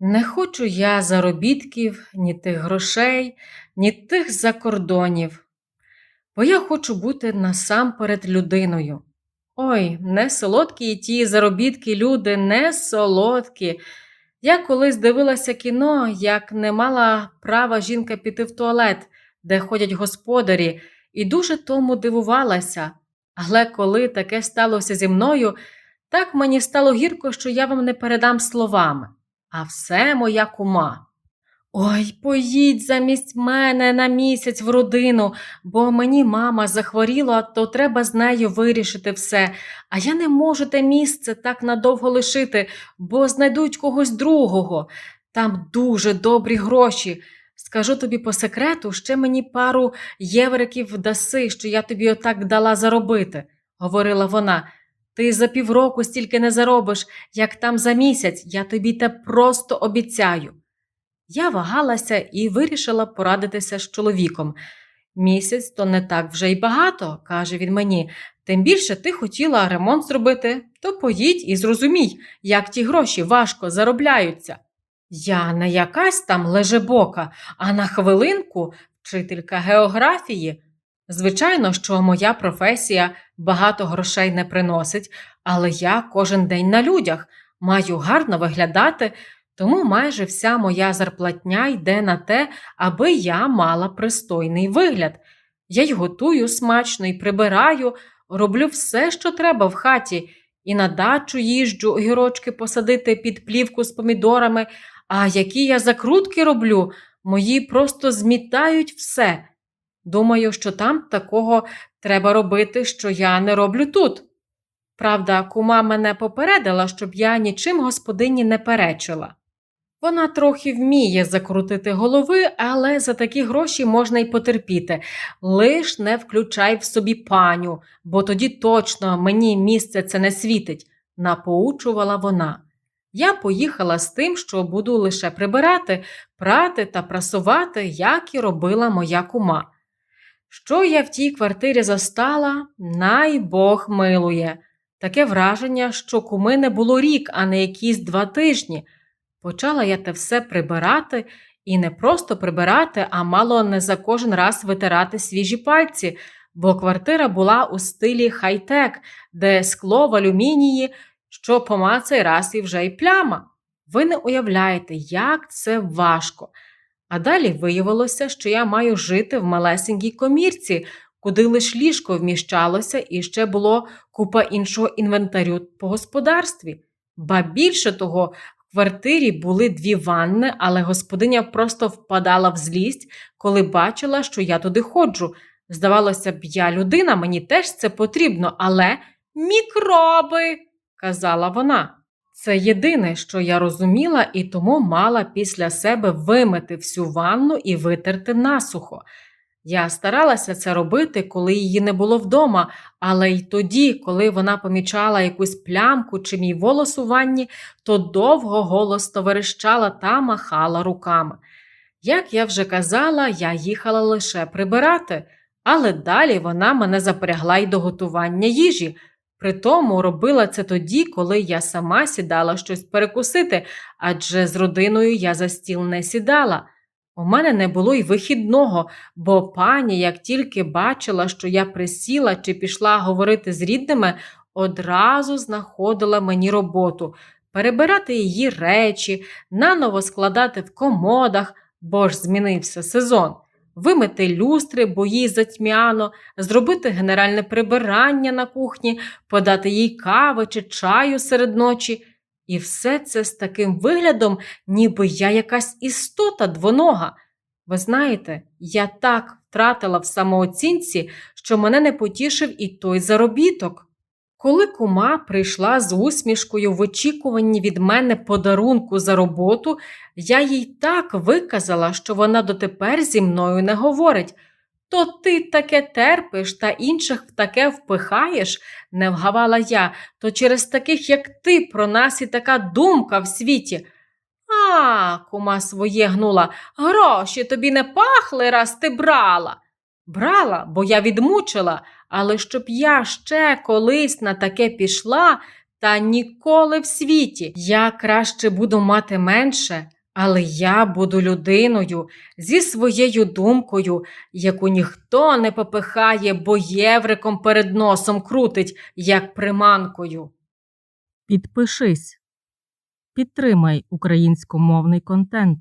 Не хочу я заробітків, ні тих грошей, ні тих закордонів, бо я хочу бути насамперед людиною. Ой, не солодкі ті заробітки, люди, не солодкі. Я колись дивилася кіно, як не мала права жінка піти в туалет, де ходять господарі, і дуже тому дивувалася. Але коли таке сталося зі мною, так мені стало гірко, що я вам не передам словами. А все моя кума. Ой, поїдь замість мене на місяць в родину, бо мені мама захворіла, то треба з нею вирішити все. А я не можу те місце так надовго лишити, бо знайдуть когось другого. Там дуже добрі гроші. Скажу тобі по секрету, ще мені пару євриків даси, що я тобі отак дала заробити, говорила вона. Ти за півроку стільки не заробиш, як там за місяць, я тобі те просто обіцяю. Я вагалася і вирішила порадитися з чоловіком. Місяць то не так вже й багато, каже він мені. Тим більше ти хотіла ремонт зробити, то поїдь і зрозумій, як ті гроші важко заробляються. Я не якась там лежебока, а на хвилинку вчителька географії. Звичайно, що моя професія багато грошей не приносить, але я кожен день на людях маю гарно виглядати, тому майже вся моя зарплатня йде на те, аби я мала пристойний вигляд. Я й готую смачно і прибираю, роблю все, що треба в хаті, і на дачу їжджу огірочки посадити під плівку з помідорами. А які я закрутки роблю, мої просто змітають все. Думаю, що там такого треба робити, що я не роблю тут. Правда, кума мене попередила, щоб я нічим господині не перечила. Вона трохи вміє закрутити голови, але за такі гроші можна й потерпіти. Лиш не включай в собі паню, бо тоді точно мені місце це не світить, напоучувала вона. Я поїхала з тим, що буду лише прибирати, прати та прасувати, як і робила моя кума. Що я в тій квартирі застала, най Бог милує. Таке враження, що куми не було рік, а не якісь два тижні. Почала я те все прибирати і не просто прибирати, а мало не за кожен раз витирати свіжі пальці, бо квартира була у стилі хай-тек, де скло в алюмінії, що помацай раз і вже й пляма. Ви не уявляєте, як це важко. А далі виявилося, що я маю жити в малесенькій комірці, куди лиш ліжко вміщалося, і ще було купа іншого інвентарю по господарстві. Ба більше того, в квартирі були дві ванни, але господиня просто впадала в злість, коли бачила, що я туди ходжу. Здавалося б, я людина, мені теж це потрібно, але мікроби, казала вона. Це єдине, що я розуміла, і тому мала після себе вимити всю ванну і витерти насухо. Я старалася це робити, коли її не було вдома, але й тоді, коли вона помічала якусь плямку чи мій волос у ванні, то довго голосно верещала та махала руками. Як я вже казала, я їхала лише прибирати, але далі вона мене запрягла й до готування їжі. Притому робила це тоді, коли я сама сідала щось перекусити, адже з родиною я за стіл не сідала. У мене не було й вихідного, бо пані, як тільки бачила, що я присіла чи пішла говорити з рідними, одразу знаходила мені роботу перебирати її речі, наново складати в комодах, бо ж змінився сезон вимити люстри, бо їй затьмяно, зробити генеральне прибирання на кухні, подати їй кави чи чаю серед ночі. І все це з таким виглядом, ніби я якась істота двонога. Ви знаєте, я так втратила в самооцінці, що мене не потішив і той заробіток. Коли кума прийшла з усмішкою в очікуванні від мене подарунку за роботу, я їй так виказала, що вона дотепер зі мною не говорить. То ти таке терпиш та інших в таке впихаєш, не вгавала я, то через таких, як ти, про нас і така думка в світі. А, кума своє гнула, гроші тобі не пахли, раз ти брала. Брала, бо я відмучила, але щоб я ще колись на таке пішла, Та ніколи в світі. Я краще буду мати менше, але я буду людиною зі своєю думкою, яку ніхто не попихає, бо євриком перед носом крутить, як приманкою. Підпишись. Підтримай українськомовний контент.